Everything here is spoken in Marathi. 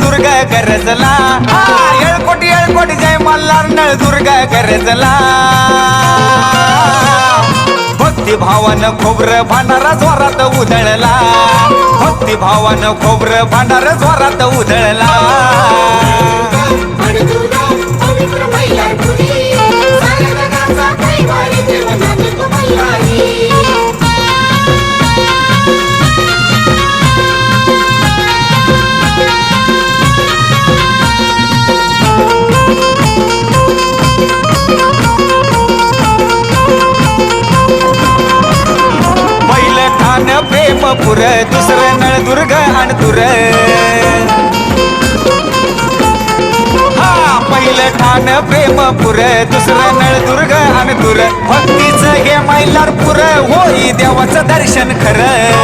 गरजला. हा, येळकोट येळकोट जय मल्हार नळदुर्ग गरजला. भक्ती भावानं खोबरं भांडारा जोरात उधळला. भक्ती भावानं खोबरं भांडारा जोरात उधळला. आणि पवित्र ठाण प्रेमपुर दुसरं नळदुर्ग अणदुर हा पहिलं ठाण प्रेमपुर दुसरं नळदुर्ग अणदुर भक्तीचं हे मैलारपुर होई देवाचं दर्शन खरं.